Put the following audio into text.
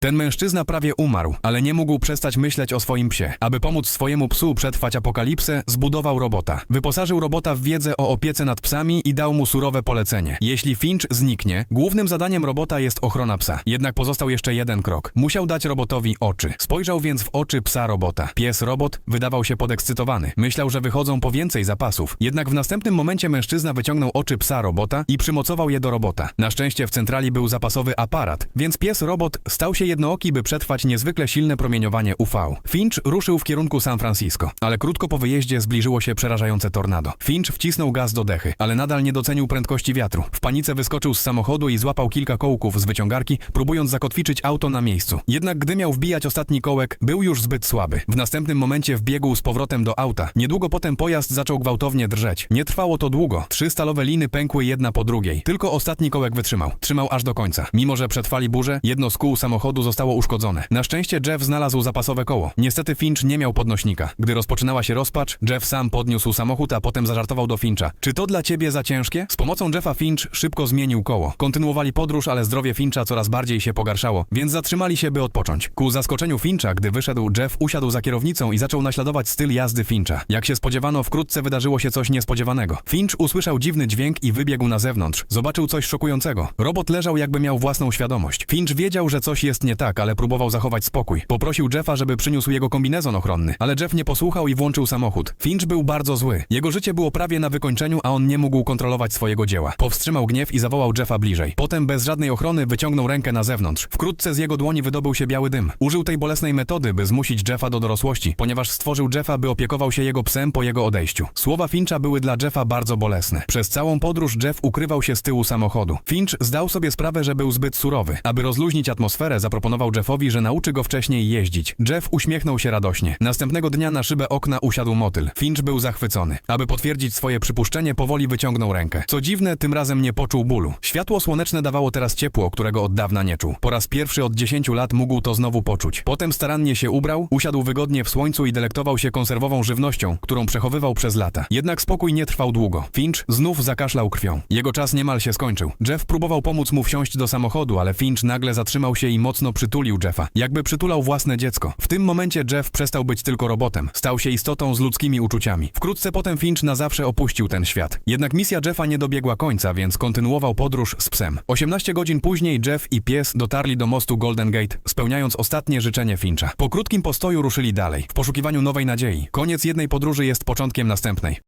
Ten mężczyzna prawie umarł, ale nie mógł przestać myśleć o swoim psie. Aby pomóc swojemu psu przetrwać apokalipsę, zbudował robota. Wyposażył robota w wiedzę o opiece nad psami i dał mu surowe polecenie. Jeśli Finch zniknie, głównym zadaniem robota jest ochrona psa. Jednak pozostał jeszcze jeden krok. Musiał dać robotowi oczy. Spojrzał więc w oczy psa robota. Pies robot wydawał się podekscytowany. Myślał, że wychodzą po więcej zapasów. Jednak w następnym momencie mężczyzna wyciągnął oczy psa robota i przymocował je do robota. Na szczęście w centrali był zapasowy aparat, więc pies robot stał się jednooki, by przetrwać niezwykle silne promieniowanie UV. Finch ruszył w kierunku San Francisco, ale krótko po wyjeździe zbliżyło się przerażające tornado. Finch wcisnął gaz do dechy, ale nadal nie docenił prędkości wiatru. W panice wyskoczył z samochodu i złapał kilka kołków z wyciągarki, próbując zakotwiczyć auto na miejscu. Jednak gdy miał wbijać ostatni kołek, był już zbyt słaby. W następnym momencie wbiegł z powrotem do auta. Niedługo potem pojazd zaczął gwałtownie drżeć. Nie trwało to długo. Trzy stalowe liny pękły jedna po drugiej. Tylko ostatni kołek wytrzymał. Trzymał aż do końca. Mimo, że przetrwali burzę, jedno z kół samochodu zostało uszkodzone. Na szczęście Jeff znalazł zapasowe koło. Niestety Finch nie miał podnośnika. Gdy rozpoczynała się rozpacz, Jeff sam podniósł samochód, a potem zażartował do Fincha. Czy to dla ciebie za ciężkie? Z pomocą Jeffa Finch szybko zmienił koło. Kontynuowali podróż, ale zdrowie Fincha coraz bardziej się pogarszało, więc zatrzymali się, by odpocząć. Ku zaskoczeniu Fincha, gdy wyszedł, Jeff usiadł za kierownicą i zaczął naśladować styl jazdy Fincha. Jak się spodziewano, wkrótce wydarzyło się coś niespodziewanego. Finch usłyszał dziwny dźwięk i wybiegł na zewnątrz. Zobaczył coś szokującego. Robot leżał jakby miał własną świadomość. Finch wiedział, że coś jest nie tak, ale próbował zachować spokój. Poprosił Jeffa, żeby przyniósł jego kombinezon ochronny, ale Jeff nie posłuchał i włączył samochód. Finch był bardzo zły. Jego życie było prawie na wykończeniu, a on nie mógł kontrolować swojego dzieła. Powstrzymał gniew i zawołał Jeffa bliżej. Potem bez żadnej ochrony wyciągnął rękę na zewnątrz. Wkrótce z jego dłoni wydobył się biały dym. Użył tej bolesnej metody, by zmusić Jeffa do dorosłości, ponieważ stworzył Jeffa, by opiekował się jego psem po jego odejściu. Słowa Fincha były dla Jeffa bardzo bolesne. Przez całą podróż Jeff ukrywał się z tyłu samochodu. Finch zdał sobie sprawę, że był zbyt surowy. Aby rozluźnić atmosferę, zaproponował Jeffowi, że nauczy go wcześniej jeździć. Jeff uśmiechnął się radośnie. Następnego dnia na szybę okna usiadł motyl. Finch był zachwycony. Aby potwierdzić swoje przypuszczenie, powoli wyciągnął rękę. Co dziwne, tym razem nie poczuł bólu. Światło słoneczne dawało teraz ciepło, którego od dawna nie czuł. Po raz pierwszy od 10 lat mógł to znowu poczuć. Potem starannie się ubrał, usiadł wygodnie w słońcu i delektował się konserwową żywnością, którą przechowywał przez lata. Jednak spokój nie trwał długo. Finch znów zakaszlał krwią. Jego czas niemal się skończył. Jeff próbował pomóc mu wsiąść do samochodu, ale Finch nagle zatrzymał się i mocno przytulił Jeffa, jakby przytulał własne dziecko. W tym momencie Jeff przestał być tylko robotem. Stał się istotą z ludzkimi uczuciami. Wkrótce potem Finch na zawsze opuścił ten świat. Jednak misja Jeffa nie dobiegła końca, więc kontynuował podróż z psem. 18 godzin później Jeff i pies dotarli do mostu Golden Gate, spełniając ostatnie życzenie Fincha. Po krótkim postoju ruszyli dalej, w poszukiwaniu nowej nadziei. Koniec jednej podróży jest początkiem następnej.